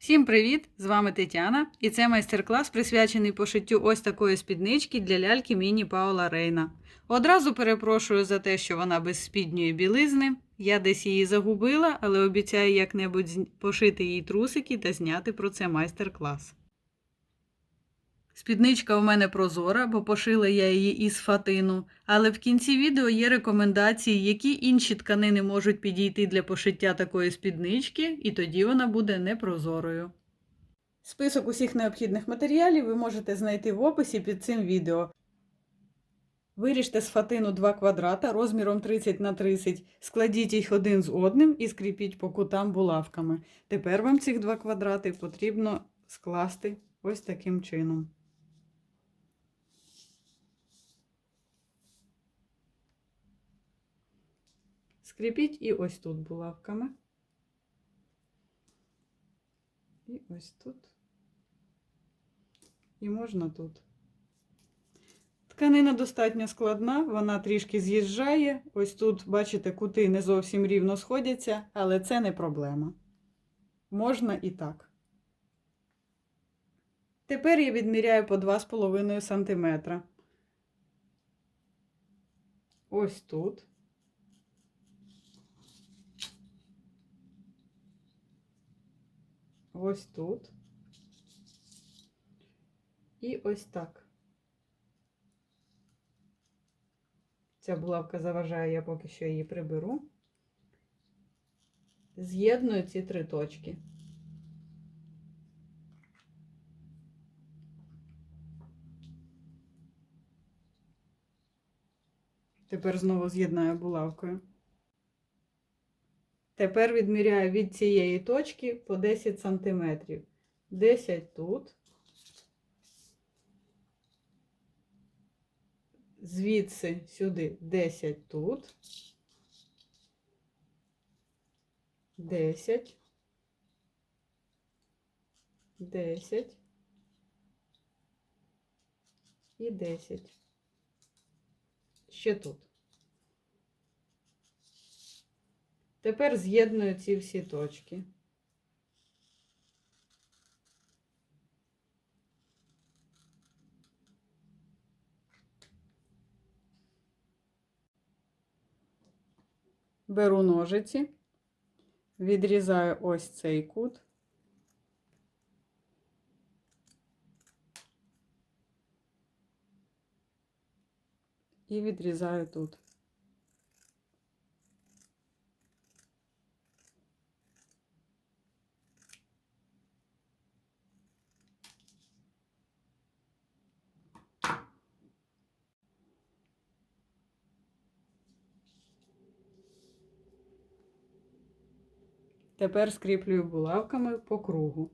Всім привіт! З вами Тетяна, і це майстер-клас присвячений пошиттю ось такої спіднички для ляльки міні Паула Рейна. Одразу перепрошую за те, що вона без спідньої білизни. Я десь її загубила, але обіцяю як-небудь пошити їй трусики та зняти про це майстер-клас. Спідничка у мене прозора, бо пошила я її із фатину, але в кінці відео є рекомендації, які інші тканини можуть підійти для пошиття такої спіднички, і тоді вона буде непрозорою. Список усіх необхідних матеріалів ви можете знайти в описі під цим відео. Виріжте з фатину два квадрата розміром 30 на 30, складіть їх один з одним і скріпіть по кутам булавками. Тепер вам цих два квадрати потрібно скласти ось таким чином. Скріпіть і ось тут булавками. І ось тут. І можна тут. Тканина достатньо складна, вона трішки з'їжджає. Ось тут, бачите, кути не зовсім рівно сходяться, але це не проблема. Можна і так. Тепер я відміряю по 2,5 см. Ось тут. Ось тут. І ось так. Ця булавка заважає, я поки що її приберу. З'єдную ці три точки. Тепер знову з'єднаю булавкою. Тепер відміряю від цієї точки по 10 см. 10 тут. Звідси сюди 10 тут. 10. 10. І 10. Ще тут. Тепер з'єдную ці всі точки. Беру ножиці, відрізаю ось цей кут. І відрізаю тут. Тепер скріплюю булавками по кругу.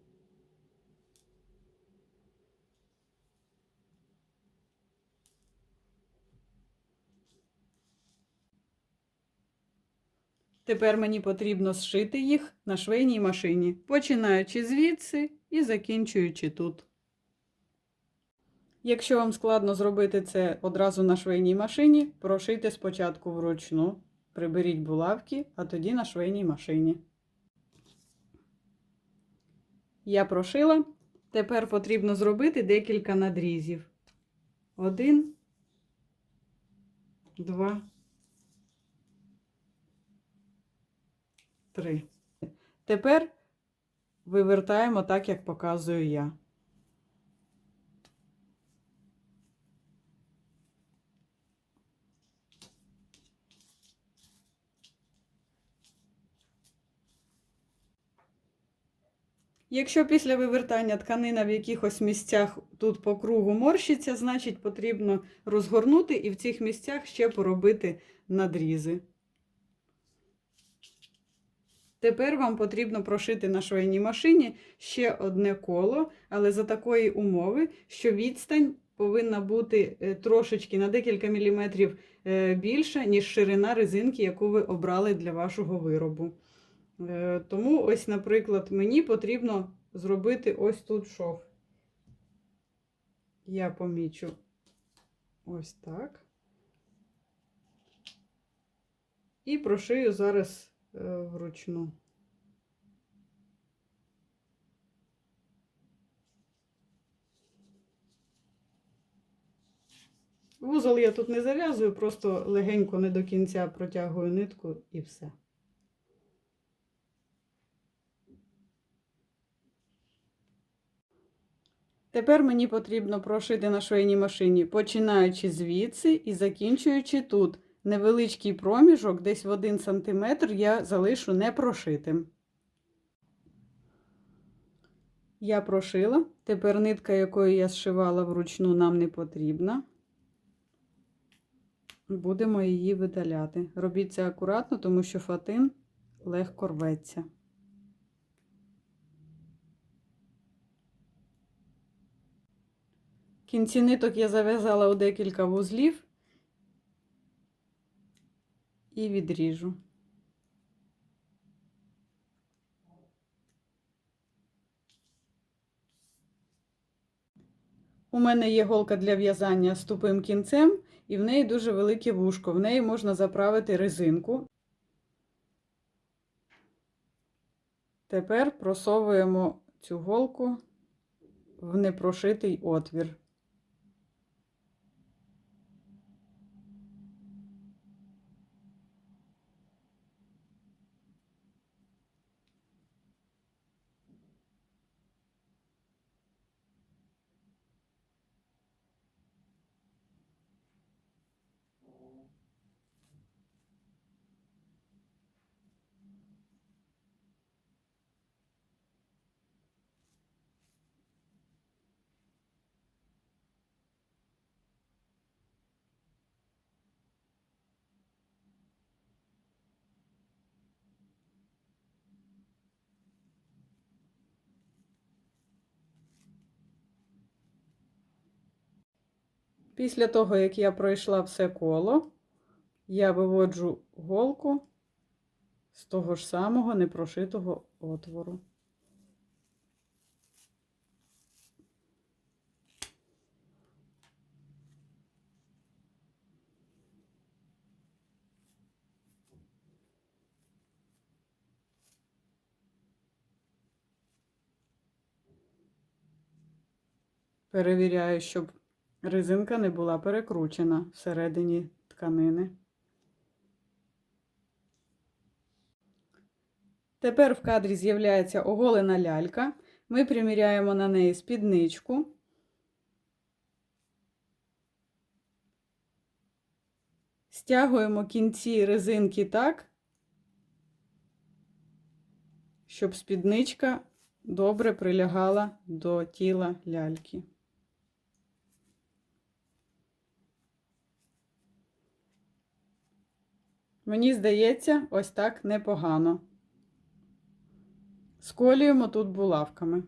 Тепер мені потрібно зшити їх на швейній машині, починаючи звідси і закінчуючи тут. Якщо вам складно зробити це одразу на швейній машині, прошийте спочатку вручну, приберіть булавки, а тоді на швейній машині. Я прошила. Тепер потрібно зробити декілька надрізів. Один, два, три. Тепер вивертаємо так, як показую я. Якщо після вивертання тканина в якихось місцях тут по кругу морщиться, значить потрібно розгорнути і в цих місцях ще поробити надрізи. Тепер вам потрібно прошити на швейній машині ще одне коло, але за такої умови, що відстань повинна бути е, трошечки на декілька міліметрів е, більша, ніж ширина резинки, яку ви обрали для вашого виробу. Е, тому, ось, наприклад, мені потрібно зробити ось тут шов. Я помічу ось так. І прошию зараз е, вручну. Вузол я тут не зав'язую, просто легенько не до кінця протягую нитку і все. Тепер мені потрібно прошити на швейній машині, починаючи звідси і закінчуючи тут. Невеличкий проміжок, десь в 1 см, я залишу непрошитим. Я прошила. Тепер нитка, якою я зшивала вручну, нам не потрібна. Будемо її видаляти. Робіть це акуратно, тому що фатин легко рветься. Кінці ниток я зав'язала у декілька вузлів і відріжу. У мене є голка для в'язання з тупим кінцем, і в неї дуже велике вушко. В неї можна заправити резинку. Тепер просовуємо цю голку в непрошитий отвір. Після того, як я пройшла все коло, я виводжу голку з того ж самого непрошитого отвору. Перевіряю, щоб резинка не була перекручена всередині тканини. Тепер в кадрі з'являється оголена лялька. Ми приміряємо на неї спідничку. Стягуємо кінці резинки так, щоб спідничка добре прилягала до тіла ляльки. Мені здається, ось так непогано. Сколюємо тут булавками.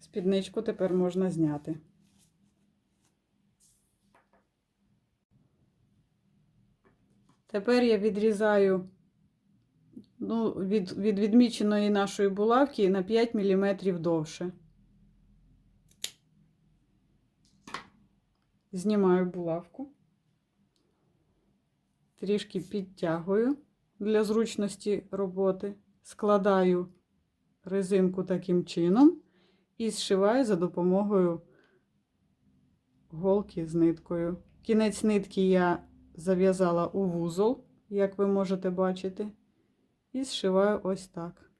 Спідничку тепер можна зняти. Тепер я відрізаю ну, від, від відміченої нашої булавки на 5 мм довше. Знімаю булавку, трішки підтягую для зручності роботи, складаю резинку таким чином і зшиваю за допомогою голки з ниткою. Кінець нитки я зав'язала у вузол, як ви можете бачити, і зшиваю ось так.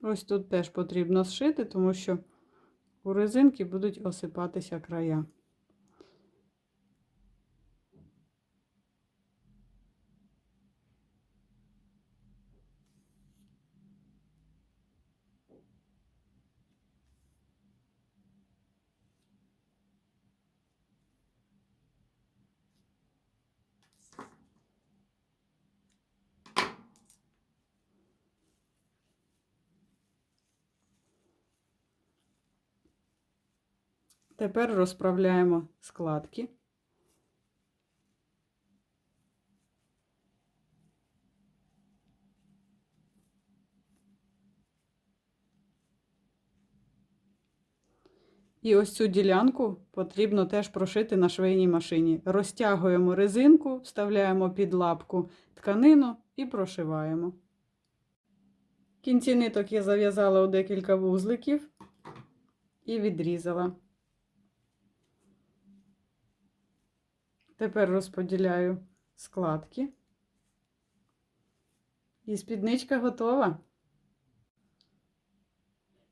Ось тут теж потрібно зшити, тому що у резинки будуть осипатися края. Тепер розправляємо складки. І ось цю ділянку потрібно теж прошити на швейній машині. Розтягуємо резинку, вставляємо під лапку тканину і прошиваємо. Кінці ниток я зав'язала у декілька вузликів і відрізала. Тепер розподіляю складки. І спідничка готова.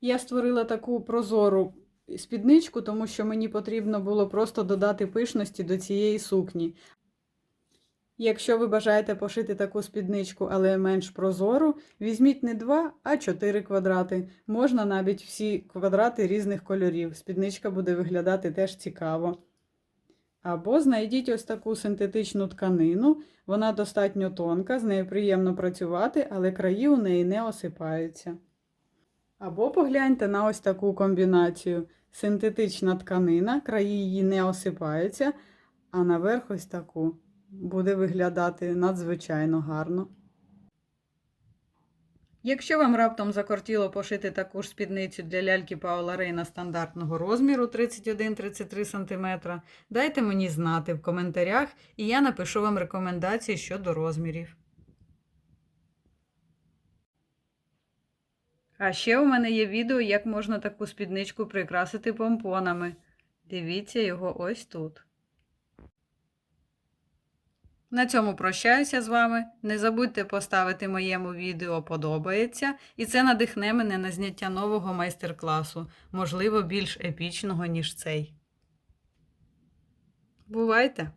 Я створила таку прозору спідничку, тому що мені потрібно було просто додати пишності до цієї сукні. Якщо ви бажаєте пошити таку спідничку, але менш прозору, візьміть не 2, а 4 квадрати. Можна навіть всі квадрати різних кольорів. Спідничка буде виглядати теж цікаво. Або знайдіть ось таку синтетичну тканину, вона достатньо тонка, з нею приємно працювати, але краї у неї не осипаються. Або погляньте на ось таку комбінацію. Синтетична тканина, краї її не осипаються, а наверх ось таку буде виглядати надзвичайно гарно. Якщо вам раптом закортіло пошити таку ж спідницю для ляльки Паула Рейна стандартного розміру 31-33 см, дайте мені знати в коментарях, і я напишу вам рекомендації щодо розмірів. А ще у мене є відео, як можна таку спідничку прикрасити помпонами. Дивіться його ось тут. На цьому прощаюся з вами. Не забудьте поставити моєму відео подобається, і це надихне мене на зняття нового майстер-класу, можливо, більш епічного, ніж цей. Бувайте!